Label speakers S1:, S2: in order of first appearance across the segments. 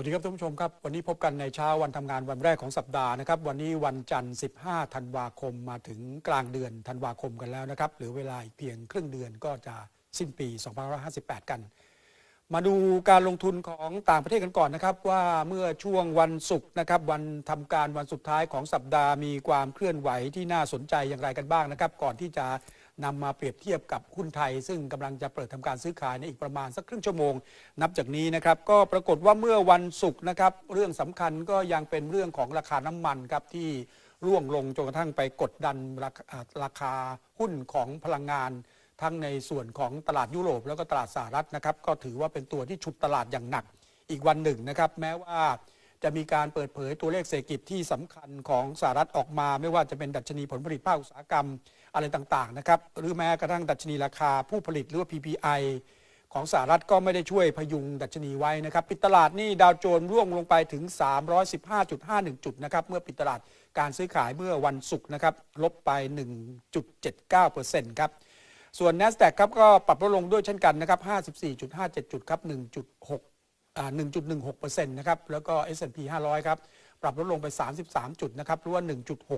S1: วัสดีครับท่านผู้ชมครับ วันนี้พบกันในเช้าวันทำงานวันแรกของสัปดาห์นะครับ วันนี้วันจันทร์ 15 ธันวาคมมาถึงกลางเดือนธันวาคมกันแล้วนะครับหลือเวลาอีกเพียงครึ่งเดือนก็จะสิ้นปี2558 กัน มาดูการลงทุนของต่างประเทศกันก่อนนะครับ ว่าเมื่อช่วงวันศุกร์นะครับ วันทำการวันสุดท้ายของสัปดาห์มีความเคลื่อนไหวที่น่าสนใจอย่างไรกันบ้างนะครับ ก่อนที่จะ นำมาเปรียบเทียบกับหุ้นไทย ซึ่งกำลังจะเปิดทำการซื้อขายในอีกประมาณสักครึ่งชั่วโมง นับจากนี้นะครับก็ปรากฏว่าเมื่อวันศุกร์นะครับเรื่องสำคัญก็ยังเป็นเรื่องของราคาน้ำมันครับที่ร่วงลงจนกระทั่งไปกดดันราคาาคาหุ้นของพลังงาน ทั้งในส่วนของตลาดยุโรปแล้วก็ตลาดสหรัฐนะครับก็ถือว่าเป็นตัวที่ฉุดตลาดอย่างหนักอีกวันหนึ่งนะครับแม้ว่าจะมีการเปิดเผยตัวเลขเศรษฐกิจที่สำคัญของสหรัฐออกมา ไม่ว่าจะเป็นดัชนีผลผลิตภาคอุตสาหกรรมอะไรต่างๆนะครับหรือแม้กระทั่งดัชนีราคาผู้ผลิตหรือว่า PPI ของสหรัฐก็ไม่ได้ช่วยพยุงดัชนีไว้นะครับ ปิดตลาดนี่ดาวโจนส์ร่วงลงไปถึง 315.51 จุดนะครับ เมื่อปิดตลาดการซื้อขายเมื่อวันศุกร์นะครับ ลบไป 1.79%ครับ ส่วน NASDAQ ครับก็ปรับลดลงด้วยเช่นกันนะครับ 54.57 จุดครับ 1.6อ่า1.16%นะครับ แล้วก็ S&P 500 ครับ ปรับลดลงไป 33 จุดนะครับหรือว่า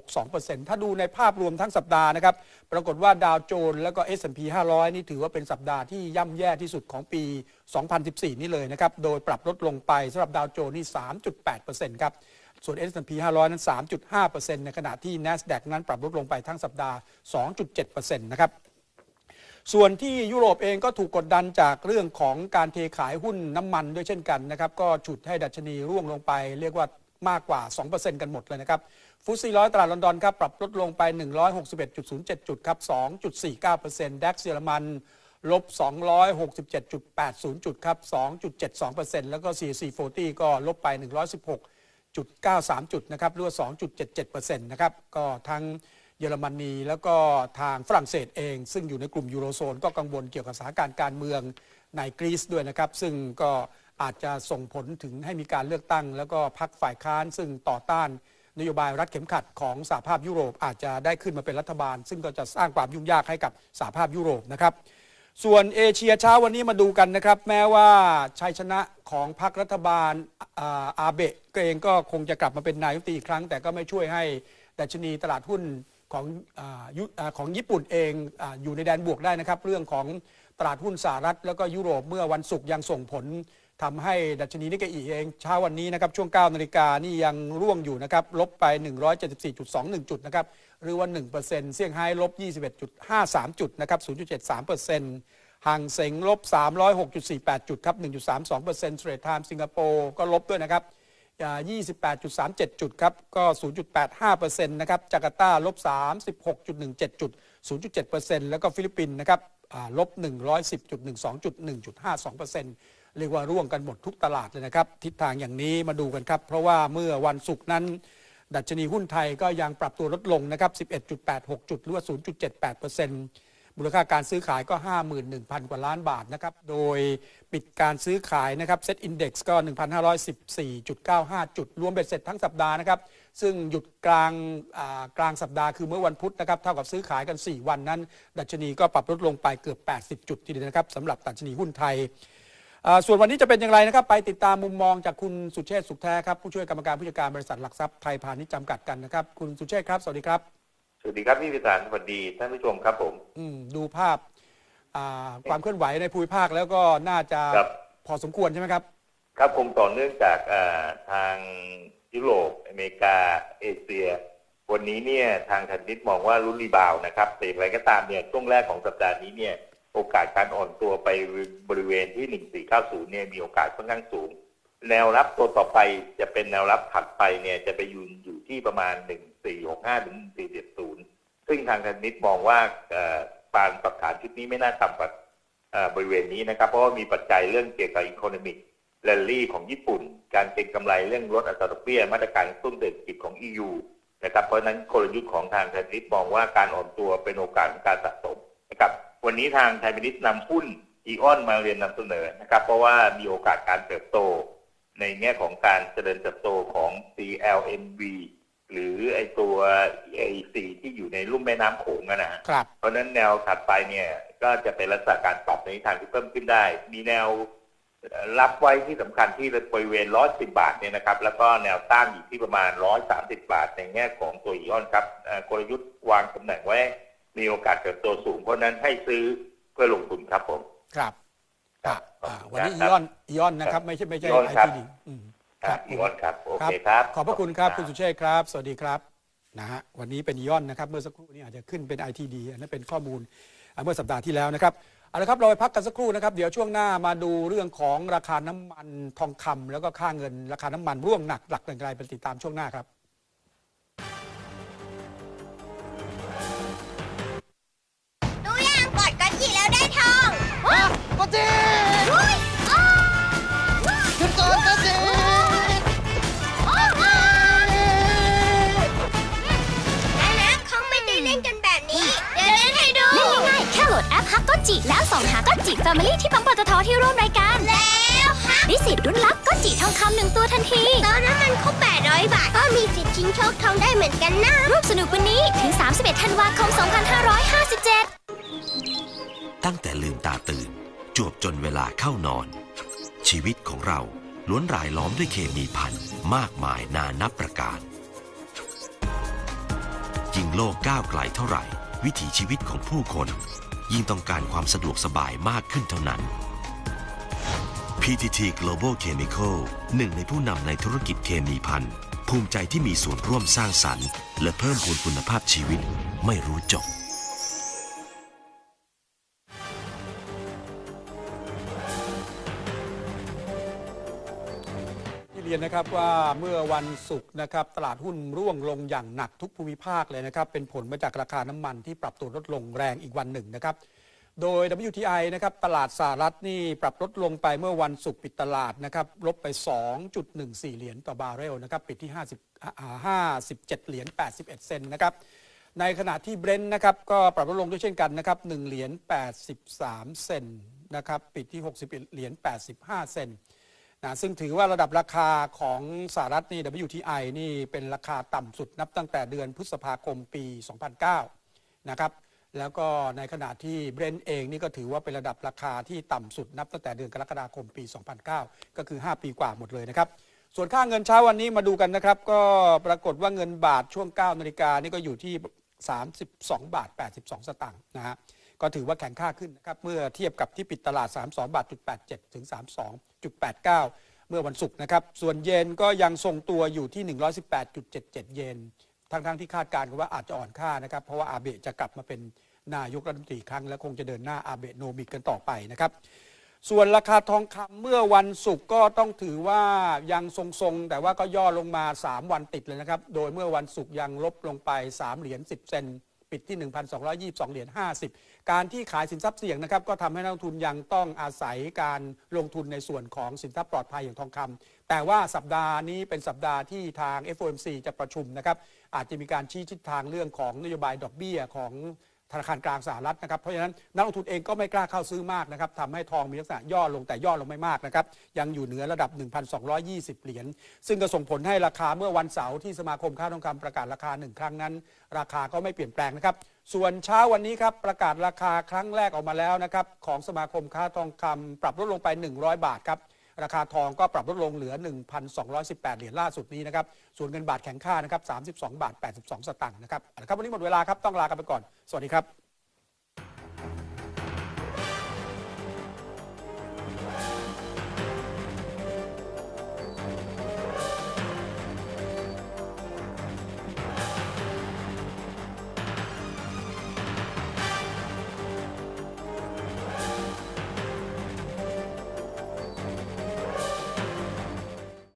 S1: 1.62%ถ้าดูในภาพรวมทั้งสัปดาห์นะครับ ปรากฏว่าดาวโจนส์แล้วก็ S&P 500 นี่ถือว่าเป็นสัปดาห์ที่ย่ำแย่ที่สุดของปี 2014 นี่เลยนะครับ โดยปรับลดลงไปสำหรับดาวโจนส์นี่ 3.8%ครับส่วน S&P 500 นั้น 3.5%ในขณะที่ NASDAQ นั้นปรับลดลงไปทั้งสัปดาห์ 2.7%นะครับส่วนที่ยุโรปเองก็ถูกกดดันจากเรื่องของการเทขายหุ้นน้ำมันด้วยเช่นกันนะครับ ก็ฉุดให้ดัชนีร่วงลงไป เรียกว่า มากกว่า 2%กันหมดเลยนะครับฟุตซีร้อยตลาดลอนดอนครับปรับลดลงไป 161.07 จุดครับ 2.49%ดัคเยอรมันลบ 267.80 จุดครับ 2.72%แล้วก็ CAC 40 ก็ลบไป 116.93 จุดนะครับหรือว่า2.77%นะครับก็ทั้งเยอรมนีแล้วก็ทางฝรั่งเศสเอง ซึ่งอยู่ในกลุ่มยูโรโซน ก็กังวลเกี่ยวกับสถานการณ์การเมืองในกรีซด้วยนะครับ ซึ่งก็ อาจจะส่งผลถึงให้มีการเลือกตั้ง แล้วก็พักฝ่ายค้านซึ่งต่อต้านนโยบายรัดเข็มขัดของสหภาพยุโรปอาจจะได้ขึ้นมาเป็นรัฐบาล ซึ่งก็จะสร้างความยุ่งยากให้กับสหภาพยุโรปนะครับ ส่วนเอเชียเช้าวันนี้มาดูกันนะครับ แม้ว่าชัยชนะของพรรครัฐบาลอาอาเบะก็เองก็คงจะกลับมาเป็นนายกรัฐมนตรีอีกครั้ง แต่ก็ไม่ช่วยให้ดัชนีตลาดหุ้นของอของญี่ปุ่นเองออยู่ในแดนบวกได้นะครับ เรื่องของตลาดหุ้นสหรัฐแล้วก็ยุโรปเมื่อวันศุกร์ยังส่งผล ทำให้ดัชนีนิกเกอีเองเช้าวันนี้นะครับช่วง 9 นาฬิกานี่ยังร่วงอยู่นะครับลบไป 174.21 จุดนะครับหรือว่า 1%เซี่ยงไฮ้ลบ 21.53 จุดนะครับ 0.73%ห่างเสงลบ 306.48 จุดครับ 1.32%เทรดไทม์สิงคโปร์ก็ลบด้วยนะครับ 28.37 จุดครับ ก็ 0.85%นะครับจาการ์ตาลบ 36.17 จุด 0.7%แล้วก็ฟิลิปปินส์นะครับลบ 110.12จุด1.52% เรียกว่าร่วงกันหมดทุกตลาดเลยนะครับ ทิศทางอย่างนี้มาดูกันครับ เพราะว่าเมื่อวันศุกร์นั้น ดัชนีหุ้นไทยก็ยังปรับตัวลดลงนะครับ 11.86 จุดหรือว่า 0.78%มูลค่าการซื้อขายก็ 51,000 กว่าล้านบาทนะครับ โดยปิดการซื้อขายนะครับเซ็ตอินดี x ก็ 1,514.95 จุด รวมเบ็ดเสร็จทั้งสัปดาห์นะครับ ซึ่งหยุดกลางกลางสัปดาห์คือเมื่อวันพุธนะครับ เท่ากับซื้อขายกัน 4 วันนั้น ดัชนีก็ปรับลดลงไปเกือบ 80 จุดทีเดียวนะครับสำหรับดัชนีหุ้นไทย ส่วนวันนี้จะเป็นอย่างไรนะครับ ไปติดตามมุมมองจากคุณสุเชษฐ์สุขแท้ครับผู้ช่วยกรรมการผู้จัดการบริษัทหลักทรัพย์ไทยพาณิชย์จำกัดกันนะครับ คุณสุเชษฐ์ครับ สวัสดีครับ
S2: สวัสดีครับพี่พิสารสวัสดีท่านผู้ชมครับผม
S1: อืมดูภาพอ่าความเคลื่อนไหวในภูมิภาคแล้วก็น่าจะ
S2: ครับ
S1: พอสมควรใช่ไหมครับ
S2: ครับคงต่อเนื่องจากอ่าทางยุโรปอเมริกา เอเชีย วันนี้เนี่ยทางทันนิดมองว่ารุ่นรีบาวด์นะครับแต่อย่างไรก็ตามเนี่ยช่วงแรกของสัปดาห์นี้เนี่ย โอกาสการอ่อนตัวไปบริเวณที่ 1490 เนี่ยมีโอกาสค่อนข้างสูง แนวรับตัวต่อไปจะเป็นแนวรับถัดไปเนี่ยจะไปยืนอยู่ที่ประมาณ 1465 ถึง1470 ซึ่งทางทันนิดมองว่าเอ่อการปรับฐานชุดนี้ไม่น่าต่ำกว่าบริเวณนี้นะครับ เพราะว่ามีปัจจัยเรื่องเกี่ยวกับอีโคโนมิกแรลลี่ของญี่ปุ่น การเก็งกำไรเรื่องลดอัตราดอกเบี้ยมาตรการกระตุ้นเศรษฐกิจของ EU นะครับเพราะนั้นกลยุทธ์ของทางไทยนิดมองว่าการอ่อนตัวเป็นโอกาสของการสะสมนะครับ วันนี้ทางไทยพินิษนำหุ้นอีออนมาเรียนนำเสนอนะครับ เพราะว่ามีโอกาสการเติบโต ในแง่ของการเจริญเติบโตของ CLMV หรือไอตัว EAC ที่อยู่ในลุ่มแม่น้ำโขงอะนะฮะ
S1: ครับ
S2: เพราะฉะนั้นแนวถัดไปเนี่ย ก็จะเป็นลักษณะการปรับในทิศทางที่เพิ่มขึ้นได้ มีแนวเอ่อรับไว้ที่สำคัญที่บริเวณ 110 บาทเนี่ยนะครับ แล้วก็แนวต้านอยู่ที่ประมาณ 130 บาท ในแง่ของตัวอีออนครับเอ่อกลยุทธ์วางตำแหน่งไว้ มีโอกาสเติบโตสูง เพราะฉะนั้นให้ซื้อเพื่อลงทุนครับผม
S1: ครับอะ
S2: ครับ
S1: อ่าวันนี้
S2: ค
S1: อี
S2: รับ
S1: ออนอีออนนะครับ ไม่ใช่ไม่ใช่
S2: อีออน
S1: ไอ
S2: ครับ
S1: ทีดีอืม
S2: ครับอีออนครับโอ
S1: ครับ
S2: เคครับ
S1: ขอบพระคุณครับคุณสุเชษฐ์ครับ สวัสดีครับนะฮะวันนี้เป็นอีออนนะครับ เมื่อสักครู่นี้อาจจะขึ้นเป็น ITD อันนั้นเป็นข้อมูลอ่าเมื่อสัปดาห์ที่แล้วนะครับเอาละครับเราไปพักกันสักครู่นะครับ เดี๋ยวช่วงหน้ามาดูเรื่องของราคาน้ำมันทองคำแล้วก็ค่าเงินราคาน้ำมันร่วงหนักหลักอย่างไรไปติดตามช่วงหน้าครับ
S3: จิ
S4: แล้
S5: วส่องหาก็จิ Family ที่ปั๊มปตทที่ร่วมรายการ
S4: แล้วฮะ
S5: ได้สิทธิ์รุ่นลับก็จิทองคำหนึ่งตัวทันที
S4: ตอนนั้นมันครบ800 บาท ก็มีสิทธิ์ชิงโชคทองได้เหมือนกันนะ
S5: ร่วมสนุกวันนี้ถึง 31 ธันวาคม 2557
S6: ตั้งแต่ลืมตาตื่น จวบจนเวลาเข้านอน ชีวิตของเราล้วนรายล้อมด้วยเคมีพันมากมายนานับประการยิ่งโลกก้าวไกลเท่าไหร่ วิถีชีวิตของผู้คน ยิ่งต้องการความสะดวกสบายมากขึ้นเท่านั้น PTT Global Chemical หนึ่งในผู้นำในธุรกิจเคมีพันภูมิใจที่มีส่วนร่วมสร้างสรรค์ และเพิ่มพูนคุณภาพชีวิตไม่รู้จบ
S1: นะครับว่าเมื่อวันศุกร์นะครับตลาดหุ้นร่วงลงอย่างหนักทุกภูมิภาคเลยนะครับเป็นผลมาจากราคาน้ำมันที่ปรับตัวลดลงแรงอีกวันหนึ่งนะครับโดย WTI นะครับตลาดสหรัฐนี่ปรับลดลงไปเมื่อวันศุกร์ปิดตลาดนะครับลบไป 2.14 เหรียญต่อบาร์เรลนะครับปิดที่ 50 57 เหรียญ81 เซนต์นะครับในขณะที่เบรนท์นะครับก็ปรับลดลงด้วยเช่นกันนะครับ1เหรียญ83 เซนต์นะครับปิดที่ 61 เหรียญ85 เซนต์ นะซึ่งถือว่าระดับราคาของสหรัฐนี่ WTI นี่เป็นราคาต่ำสุดนับตั้งแต่เดือนพฤษภาคมปี 2009 นะครับแล้วก็ในขณะที่เบรนท์เองนี่ก็ถือว่าเป็นระดับราคาที่ต่ำสุดนับตั้งแต่เดือนกรกฎาคมปี 2009 ก็คือ 5 ปีกว่าหมดเลยนะครับ ส่วนค่าเงินเช้าวันนี้มาดูกันนะครับ ก็ปรากฏว่าเงินบาทช่วง 9 นาฬิกานี่ก็อยู่ที่ 32 บาท 82 สตางค์นะฮะ ก็ถือว่าแข็งค่าขึ้นนะครับเมื่อเทียบกับที่ปิดตลาด 32 บาทจุด87 ถึง 32.89 เมื่อวันศุกร์นะครับ ส่วนเยนก็ยังทรงตัวอยู่ที่ 118.77 เยนทั้งๆที่คาดการณ์กันว่าอาจจะอ่อนค่านะครับ เพราะว่าอาเบะจะกลับมาเป็นนายกรัฐมนตรีครั้ง และคงจะเดินหน้าอาเบะโนมิกกันต่อไปนะครับส่วนราคาทองคำเมื่อวันศุกร์ก็ต้องถือว่ายังทรงๆ แต่ว่าก็ย่อลงมา 3 วันติดเลยนะครับ โดยเมื่อวันศุกร์ยังลบลงไป 3 เหรียญ10 เซน ปิดที่ 1,222 เหรียญ 50 การที่ขายสินทรัพย์เสี่ยงนะครับก็ทำให้นักลงทุนยังต้องอาศัยการลงทุนในส่วนของสินทรัพย์ปลอดภัยอย่างทองคำแต่ว่าสัปดาห์นี้เป็นสัปดาห์ที่ทาง FOMC จะประชุมนะครับอาจจะมีการชี้ทิศทางเรื่องของนโยบายดอกเบี้ยของ ธนาคารกลางสหรัฐนะครับเพราะฉะนั้นนักลงทุนเองก็ไม่กล้าเข้าซื้อมากนะครับทำให้ทองมีลักษณะย่อลงแต่ย่อลงไม่มากนะครับยังอยู่เหนือระดับ 1,220 เหรียญซึ่งก็ส่งผลให้ราคาเมื่อวันเสาร์ที่สมาคมค้าทองคำประกาศราคาหนึ่งครั้งนั้น ราคาก็ไม่เปลี่ยนแปลงนะครับส่วนเช้าวันนี้ครับประกาศราคาครั้งแรกออกมาแล้วนะครับของสมาคมค้าทองคำปรับลดลงไป 100 บาทครับ ราคาทองก็ปรับลดลงเหลือ 1,218 เหรียญล่าสุดนี้นะครับ ส่วนเงินบาทแข็งค่านะครับ 32 บาท 82 สตางค์นะครับนะครับ วันนี้หมดเวลาครับ ต้องลากันไปก่อน สวัสดีครับ